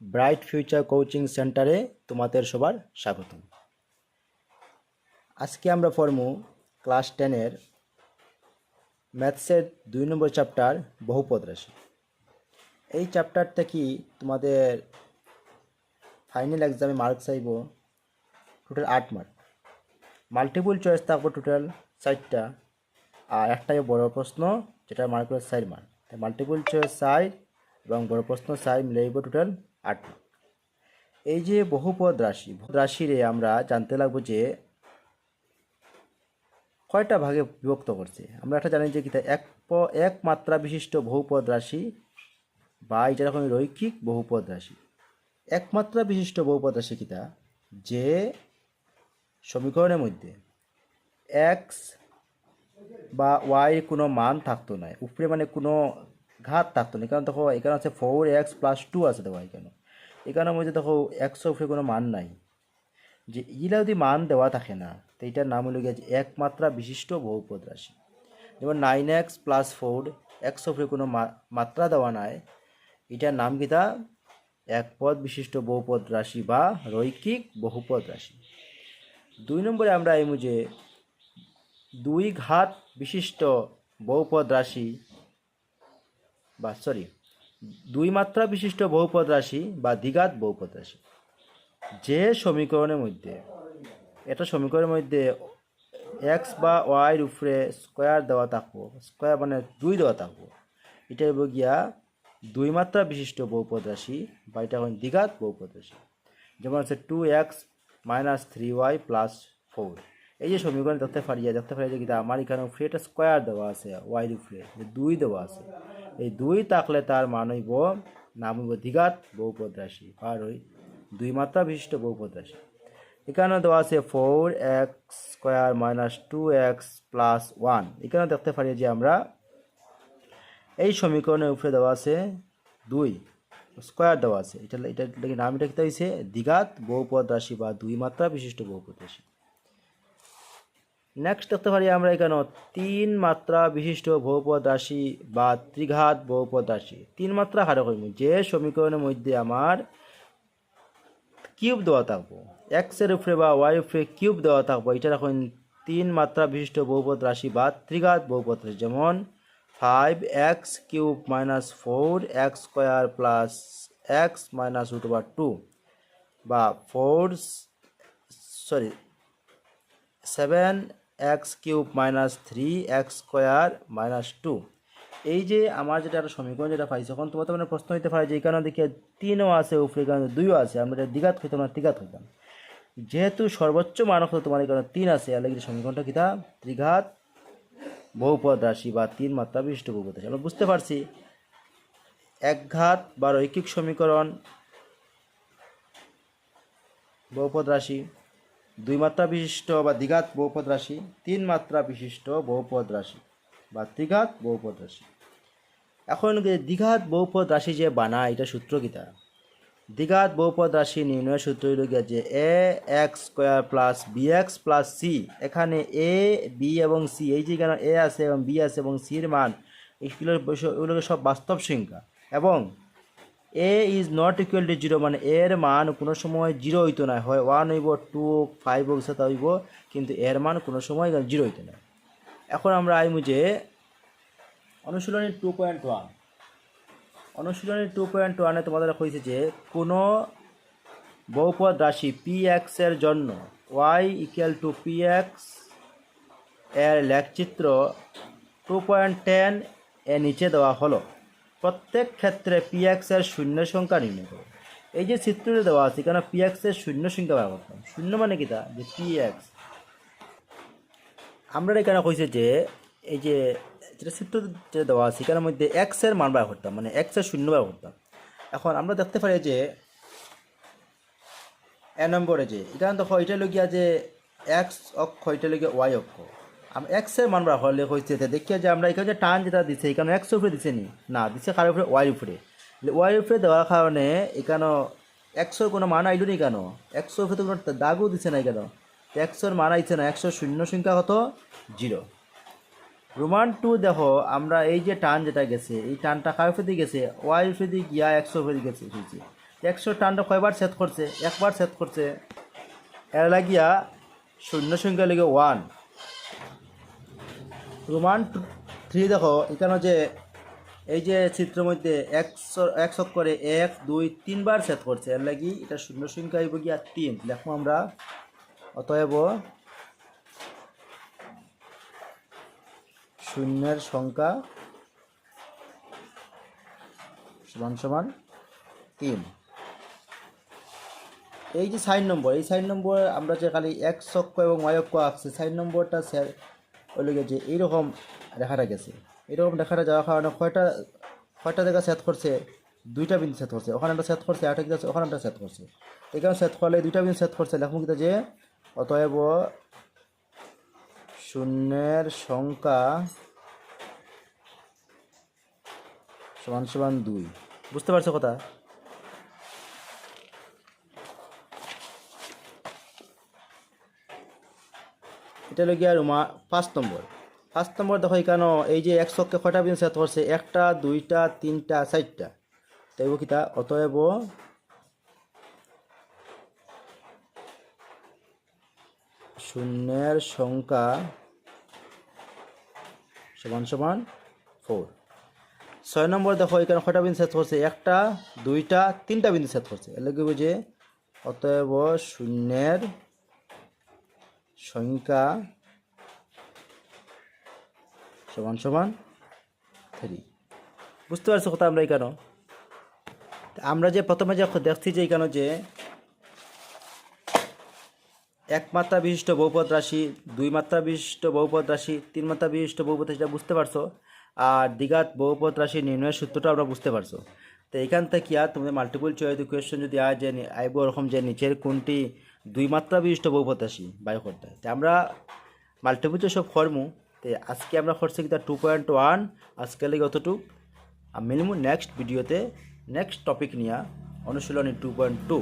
Bright future coaching সেন্টারে তোমাদের সবার স্বাগতম। আজকে আমরা পড়ব ক্লাস টেনের ম্যাথসের দুই নম্বর চ্যাপ্টার বহুপদ রাশি। এই চ্যাপ্টারটা কি তোমাদের ফাইনাল এক্সামে মার্ক চাইব? টোটাল আট মার্ক। মাল্টিপল চয়েস থাকব টোটাল চারটা। আর একটাই বড় প্রশ্ন, যেটা মার্ক হলো চার মার্ক। মাল্টিপল চয়েস চার এবং বড় প্রশ্ন চার মিলাইব টোটাল আট। এই যে বহুপদ রাশি রাশিরে আমরা জানতে লাগবো যে কয়টা ভাগে বিভক্ত করছে। আমরা একটা জানি যে কিতা এক প- এক বিশিষ্ট বহুপদ রাশি বা এটা রকম রৈখিক বহুপদ রাশি। একমাত্রা বিশিষ্ট বহুপদ রাশি কিতা? যে সমীকরণের মধ্যে এক্স বা ওয়াই কোনো মান থাকতো না উপরে মানে কোনো ঘাত থাকতো না। কারণ দেখো, এখানে আছে ফোর এক্স প্লাস টু আছে দেখো এখানে। এখানের মধ্যে দেখো একশো উপরে কোনো মান নাই। যে ইলা যদি মান দেওয়া থাকে না, তো এটার নাম হলো গিয়েছে একমাত্রা বিশিষ্ট বহুপদ রাশি। যেমন nine x plus four x উপরে কোনো মাত্রা দেওয়া নাই, এটার নাম কিতা একপদ বিশিষ্ট বহুপদ রাশি বা রৈখিক বহুপদ রাশি। দুই নম্বরে আমরা এই মুজে দুই ঘাত বিশিষ্ট বহুপদ রাশি বা সরি দুই মাত্রা বিশিষ্ট বহুপদ রাশি বা দ্বিঘাত বহুপদ রাশি। যে সমীকরণের মধ্যে, এটা সমীকরণের মধ্যে এক্স বা ওয়াইয়ের উপরে স্কোয়ার দেওয়া থাকব স্কোয়ার মানে দুই দেওয়া থাকব, এটা হইব গিয়া দুই মাত্রা বিশিষ্ট বহুপদ রাশি বা এটা হয় দ্বিঘাত বহুপদ রাশি। যেমন আছে two x minus three y plus four এই যে সমীকরণ দেখতে পারি দেখতে পারি যে কিন্তু আমার এখানে উপরে একটা স্কোয়ার দেওয়া আছে ওয়াইয়ের উপরে, দুই দেওয়া আছে। এই দুই থাকলে তার মান হইব নাম হইব দ্বিঘাত বহুপদ আর ওই দুই মাত্রা বিশিষ্ট বহুপদ এখানে দেওয়া আছে four x square minus two x plus one এখানে দেখতে পারি যে আমরা এই সমীকরণের উপরে দেওয়া আছে দুই স্কোয়ার দেওয়া আছে। এটা এটা নাম এটা কি হয়েছে দ্বিঘাত বহুপদ রাশি বা দুই মাত্রা বিশিষ্ট বহুপদ রাশি। নেক্সট দেখতে পারি আমরা এখানে তিন মাত্রা বিশিষ্ট বহুপদ রাশি বা ত্রিঘাত বহুপদ রাশি। তিন মাত্রা হারে করিম যে সমীকরণের মধ্যে আমার কিউব দেওয়া থাকব এক্সের উপরে বা ওয়াই উপরে কিউব দেওয়া থাকব এটা এখন তিন মাত্রা বিশিষ্ট বহুপদ রাশি বা ত্রিঘাত বহুপদ রাশি। যেমন five x cube minus four x square plus x minus root over two বা four sorry seven x cube minus three, x square minus two. এই যে আমার যেটা একটা সমীকরণ যেটা পাইছি তখন তোমার তো মানে প্রশ্ন হইতে পারে যে এখানে দেখে তিনও আছে, উপরে এখানে দুইও আছে, আমরা এটা দ্বিঘাত হইতাম না ত্রিঘাত হইতাম যেহেতু সর্বোচ্চ মানক তোমার এখানে তিন আছে আর লাগে সমীকরণটা কিতা ত্রিঘাত বহুপদ রাশি বা তিন মাত্রা বিশিষ্ট বহুপদ রাশি। আমরা বুঝতে পারছি একঘাত বা রৈখিক সমীকরণ, বহুপদ রাশি দুই মাত্রা বিশিষ্ট বা দ্বিঘাত বহুপদ রাশি তিন মাত্রা বিশিষ্ট বহুপদ রাশি বা ত্রিঘাত বহুপদ রাশি। এখন দ্বিঘাত বহুপদ রাশি যে বানায় এটা সূত্র কিতা দ্বিঘাত বহুপদ রাশি নির্ণয়ের সূত্র গিয়া যে a, x square plus b x plus c, এখানে এ, বি এবং সি, এই যে এখানে এ আছে এবং বি আছে এবং সির মান এগুলোর বৈশ- এগুলোকে সব বাস্তব সংখ্যা এবং a is not equal to zero মানে এর মান কোনো সময় জিরো হইতো না। হয় ওয়ান হইব টু ফাইভ হোক সাথে হইব, কিন্তু এর মান কোনো সময় জিরো হইতো না। এখন আমরা আইমু যে অনুশীলনী টু পয়েন্ট ওয়ান অনুশীলনী টু পয়েন্ট ওয়ানে তোমাদের হয়েছে যে কোনো বহুপদ রাশি পি এক্সের জন্য ওয়াই ইকুয়াল টু পি এক্সের লেখচিত্র টু পয়েন্ট টেন এর নিচে দেওয়া হলো। প্রত্যেক ক্ষেত্রে পি এক্সের শূন্য সংখ্যা নির্ণয় করো। এই যে চিত্রটি দেওয়া আছে, এখানে পি এক্সের শূন্য সংখ্যা ব্যবহার করতাম শূন্য মানে কি তা? যে পি এক্স আমরা এখানে কইছে যে, এই যে যেটা চিত্র যেটা দেওয়া আছে, এখানের মধ্যে এক্সের মান ব্যবহার করতাম মানে এক্সের শূন্য ব্যবহার করতাম। এখন আমরা দেখতে পারি যে, এ নম্বরে যে এখানে দেখো, এটা লগিয়া যে এক্স অক্ষ, এটা লগিয়া ওয়াই অক্ষ। এক্সের মান ব্যবহার হলে হয়েছে দেখিয়া যে আমরা এখানে যে টান যেটা দিছে, এখানে এক্স উপরে দিছে নি। না, দিছে কার উপরে ওয়াই উপরে। ওয়াই উপরে দেওয়ার কারণে এখানে একশোর কোনো মান আইলো নি কেন? একশোর উপরে তো কোনো দাগও দিছে না কেন একশোর মান আইছে না একশো শূন্য সংখ্যা কত? জিরো। রোমান টু দেখো, আমরা এই যে টান যেটা গেছে, এই টানটা কার উপরে দিয়ে গেছে? ওয়াই উপরে দিয়ে গিয়া একশো উপরে গেছে হয়েছে একশো টানটা কয়বার সেট করছে? একবার সেট করছে। এর লাগিয়া শূন্য সংখ্যা লেগে ওয়ান রোমান থ্রি দেখো, এখানে যে এই যে চিত্রের মধ্যে একশো একশো করে এক, দুই, তিনবার সেট করছে। এর লাগি এটা শূন্য সংখ্যা হইব গিয়া তিন। লেখবো আমরা, অতএব শূন্যের সংখ্যা সমান সমান তিন। এই যে সাইন নম্বর, এই সাইন নম্বর আমরা যে খালি এক চক্ষ এবং অয়ক্ষ আছে, সাইন নম্বরটা ওই যে এইরকম রেখাটা গেছে। এরকম রেখাটা যাওয়ার কারণে কয়টা কয়টা জায়গা সেট করছে? দুইটা বিন্দু সেট করছে। ওখানে একটা সেট করছে আরেকটা আছে, ওখানে একটা সেট করছে। এখানে সেট করলে দুইটা বিন্দু সেট করছে। লেখম কিন্তু যে অতএব শূন্যের সংখ্যা সমান সমান দুই। বুঝতে পারছ কথা? এটা গিয়া রুমা পাঁচ নম্বর। পাঁচ নম্বর দেখো এখানে এই যে একশোকে কয়টা বিন্দু সেট করছে একটা, দুইটা, তিনটা, চারটা। তাইব কিতা? অতএব শূন্যের সংখ্যা সমান সমান ফোর ছয় নম্বর দেখো এখানে কটা বিন্দু সেট করছে একটা, দুইটা, তিনটা বিন্দু সেট করছে এর লাগবে যে অতএব শূন্যের সংখ্যা সমান সমান থ্রি বুঝতে পারছ কথা আমরা এখানে আমরা যে প্রথমে যে দেখছি যে এখানে যে এক মাত্রা বিশিষ্ট বহুপদ রাশি, দুই মাত্রা বিশিষ্ট বহুপদ রাশি, তিন মাত্রা বিশিষ্ট বহুপদ এটা বুঝতে পারছ? আর দ্বিঘাত বহুপদ রাশি নির্ণয়ের সূত্রটা আমরা বুঝতে পারছ। তো এখান থেকে আর তোমাদের মাল্টিপল চয়েস কোয়েশ্চেন যদি আয় যে আইব ওরকম যে নিচের কোনটি দুই মাত্রা বিশিষ্ট বহুপদ রাশি বায়ু করতে তো আমরা মাল্টিপল চয়েস সব ফর্মু, তো আজকে আমরা করছি কি টু পয়েন্ট ওয়ান আজকে লেগে অতটুক। আর মিনিমাম নেক্সট ভিডিওতে নেক্সট টপিক নিয়ে অনুশীলনী টু পয়েন্ট টু